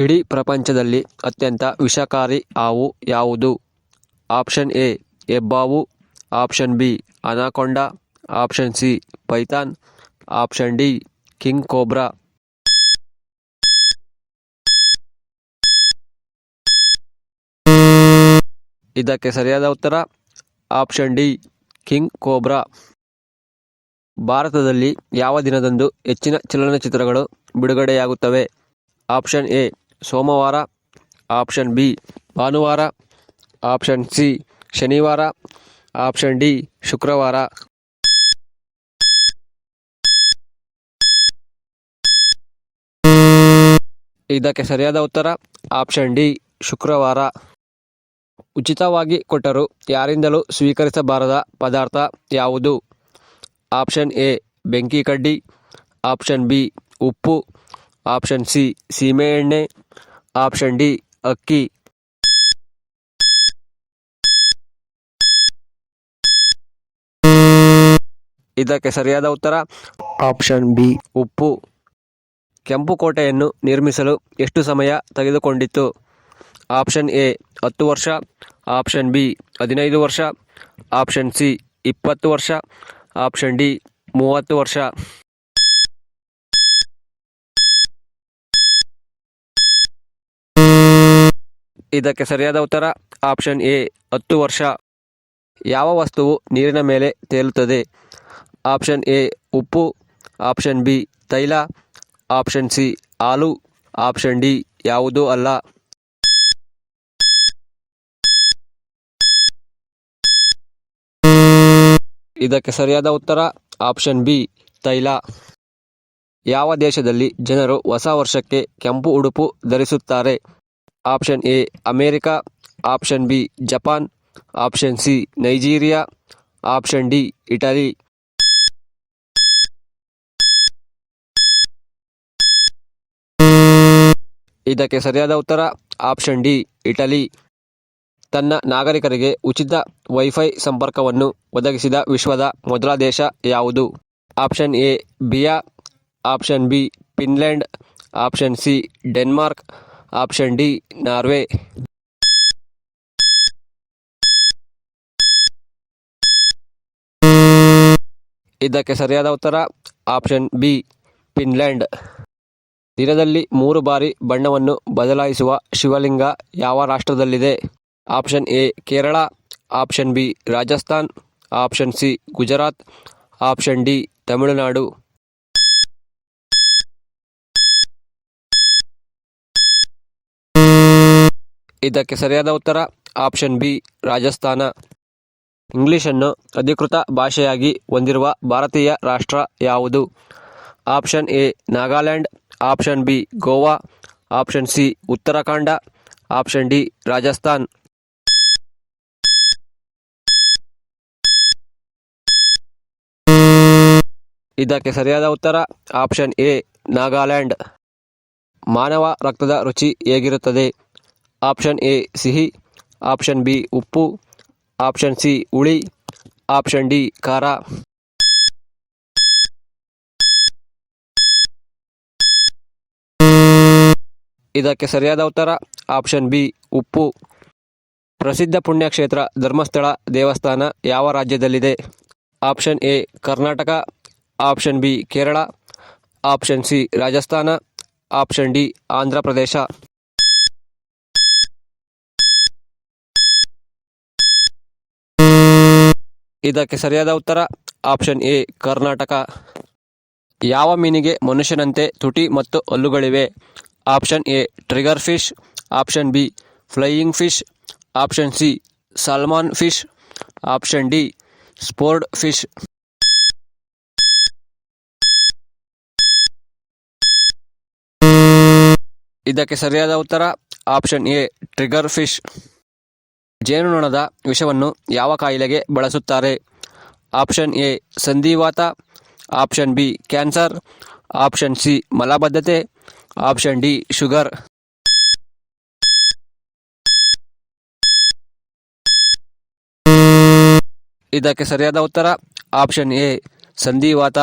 ಇಡೀ ಪ್ರಪಂಚದಲ್ಲಿ ಅತ್ಯಂತ ವಿಷಕಾರಿ ಹಾವು ಯಾವುದು? Option A ಹೆಬ್ಬಾವು option B, anaconda. Option C, python. Option D, king cobra. ಇದಕ್ಕೆ ಸರಿಯಾದ ಉತ್ತರ? Option D, king cobra. ಭಾರತದಲ್ಲಿ ಯಾವ ದಿನದಂದು ಹೆಚ್ಚಿನ ಚಲನಚಿತ್ರಗಳು ಬಿಡುಗಡೆಯಾಗುತ್ತವೆ? ಆಪ್ಷನ್ ಎ ಸೋಮವಾರ ಆಪ್ಷನ್ ಬಿ ಭಾನುವಾರ ಆಪ್ಷನ್ ಸಿ ಶನಿವಾರ ಆಪ್ಷನ್ ಡಿ ಶುಕ್ರವಾರ. ಇದಕ್ಕೆ ಸರಿಯಾದ ಉತ್ತರ ಆಪ್ಷನ್ ಡಿ ಶುಕ್ರವಾರ. ಉಚಿತವಾಗಿ ಕೊಟ್ಟರು, ಯಾರಿಂದಲೂ ಸ್ವೀಕರಿಸಬಾರದ ಪದಾರ್ಥ ಯಾವುದು? ಆಪ್ಷನ್ ಎ ಬೆಂಕಿ ಕಡ್ಡಿ ಆಪ್ಷನ್ ಬಿ ಉಪ್ಪು ಆಪ್ಷನ್ ಸಿ ಸೀಮೆಎಣ್ಣೆ ಆಪ್ಷನ್ ಡಿ ಅಕ್ಕಿ. ಇದಕ್ಕೆ ಸರಿಯಾದ ಉತ್ತರ? Option B. ಉಪ್ಪು. ಕೆಂಪು ಕೋಟೆಯನ್ನು ನಿರ್ಮಿಸಲು ಎಷ್ಟು ಸಮಯ ತೆಗೆದುಕೊಂಡಿತ್ತು? ಆಪ್ಷನ್ ಎ ಹತ್ತು ವರ್ಷ. ಆಪ್ಷನ್ ಬಿ ಹದಿನೈದು ವರ್ಷ. ಆಪ್ಷನ್ ಸಿ ಇಪ್ಪತ್ತು ವರ್ಷ. ಆಪ್ಷನ್ ಡಿ ಮೂವತ್ತು ವರ್ಷ. ಇದಕ್ಕೆ ಸರಿಯಾದ ಉತ್ತರ ಆಪ್ಷನ್ ಎ ಹತ್ತು ವರ್ಷ. ಯಾವ ವಸ್ತುವು ನೀರಿನ ಮೇಲೆ ತೇಲುತ್ತದೆ? ಆಪ್ಷನ್ ಎ ಉಪ್ಪು. ಆಪ್ಷನ್ ಬಿ ತೈಲ. ಆಪ್ಷನ್ ಸಿ ಹಾಲು. ಆಪ್ಷನ್ ಡಿ ಯಾವುದೂ ಅಲ್ಲ. ಇದಕ್ಕೆ ಸರಿಯಾದ ಉತ್ತರ ಆಪ್ಷನ್ ಬಿ ತೈಲ. ಯಾವ ದೇಶದಲ್ಲಿ ಜನರು ಹೊಸ ವರ್ಷಕ್ಕೆ ಕೆಂಪು ಉಡುಪು ಧರಿಸುತ್ತಾರೆ? Option A, America. Option B, Japan. Option C, Nigeria. Option D, Italy. ಇದಕ್ಕೆ ಸರಿಯಾದ ಉತ್ತರ, ಆಪ್ಷನ್ ಡಿ, ಇಟಲಿ. ತನ್ನ ನಾಗರಿಕರಿಗೆ ಉಚಿತ ವೈಫೈ ಸಂಪರ್ಕವನ್ನು ಒದಗಿಸಿದ ವಿಶ್ವದ ಮೊದಲ ದೇಶ ಯಾವುದು? Option A, ಬಿಯಾ. Option B Finland option C, Denmark. Option D, Norway. ಇದಕ್ಕೆ ಸರಿಯಾದ ಉತ್ತರ, ಆಪ್ಷನ್ ಬಿ, ಫಿನ್ಲ್ಯಾಂಡ್. ದಿನದಲ್ಲಿ ಮೂರು ಬಾರಿ ಬಣ್ಣವನ್ನು ಬದಲಾಯಿಸುವ ಶಿವಲಿಂಗ ಯಾವ ರಾಷ್ಟ್ರದಲ್ಲಿದೆ? Option A, Kerala. Option B, Rajasthan. Option C, Gujarat. Option D, Tamil Nadu. ಇದಕ್ಕೆ ಸರಿಯಾದ ಉತ್ತರ ಆಪ್ಷನ್ ಬಿ, ರಾಜಸ್ಥಾನ. ಇಂಗ್ಲಿಷನ್ನು ಅಧಿಕೃತ ಭಾಷೆಯಾಗಿ ಹೊಂದಿರುವ ಭಾರತೀಯ ರಾಷ್ಟ್ರ ಯಾವುದು? Option A, Nagaland. Option B, Goa. Option C, Uttarakhand. Option D, Rajasthan. ಇದಕ್ಕೆ ಸರಿಯಾದ ಉತ್ತರ ಆಪ್ಷನ್ ಎ, ನಾಗಾಲ್ಯಾಂಡ್. ಮಾನವ ರಕ್ತದ ರುಚಿ ಹೇಗಿರುತ್ತದೆ? ಆಪ್ಷನ್ ಎ ಸಿಹಿ, ಆಪ್ಷನ್ ಬಿ ಉಪ್ಪು, ಆಪ್ಷನ್ ಸಿ ಹುಳಿ, ಆಪ್ಷನ್ ಡಿ ಖಾರ. ಇದಕ್ಕೆ ಸರಿಯಾದ ಉತ್ತರ, ಆಪ್ಷನ್ ಬಿ ಉಪ್ಪು. ಪ್ರಸಿದ್ಧ ಪುಣ್ಯಕ್ಷೇತ್ರ, ಧರ್ಮಸ್ಥಳ, ದೇವಸ್ಥಾನ ಯಾವ ರಾಜ್ಯದಲ್ಲಿದೆ? Option A Karnataka, option B Kerala, option C Rajasthan, option D Andhra Pradesh. ಇದಕ್ಕೆ ಸರಿಯಾದ ಉತ್ತರ ಆಪ್ಷನ್ ಎ, ಕರ್ನಾಟಕ. ಯಾವ ಮೀನಿಗೆ ಮನುಷ್ಯನಂತೆ ತುಟಿ ಮತ್ತು ಹಲ್ಲುಗಳಿವೆ? Option A, trigger fish. Option B, flying fish. Option C, salmon fish. Option D, sword fish. ಇದಕ್ಕೆ ಸರಿಯಾದ ಉತ್ತರ ಆಪ್ಷನ್ ಎ, ಟ್ರಿಗರ್ ಫಿಶ್. ಜೇನುನೊಣದ ವಿಷವನ್ನು ಯಾವ ಕಾಯಿಲೆಗೆ ಬಳಸುತ್ತಾರೆ? ಆಪ್ಷನ್ ಎ, ಸಂಧಿವಾತ. Option B, cancer. Option C, ಮಲಬದ್ಧತೆ. Option D, sugar. ಇದಕ್ಕೆ ಸರಿಯಾದ ಉತ್ತರ ಆಪ್ಷನ್ ಎ, ಸಂಧಿವಾತ.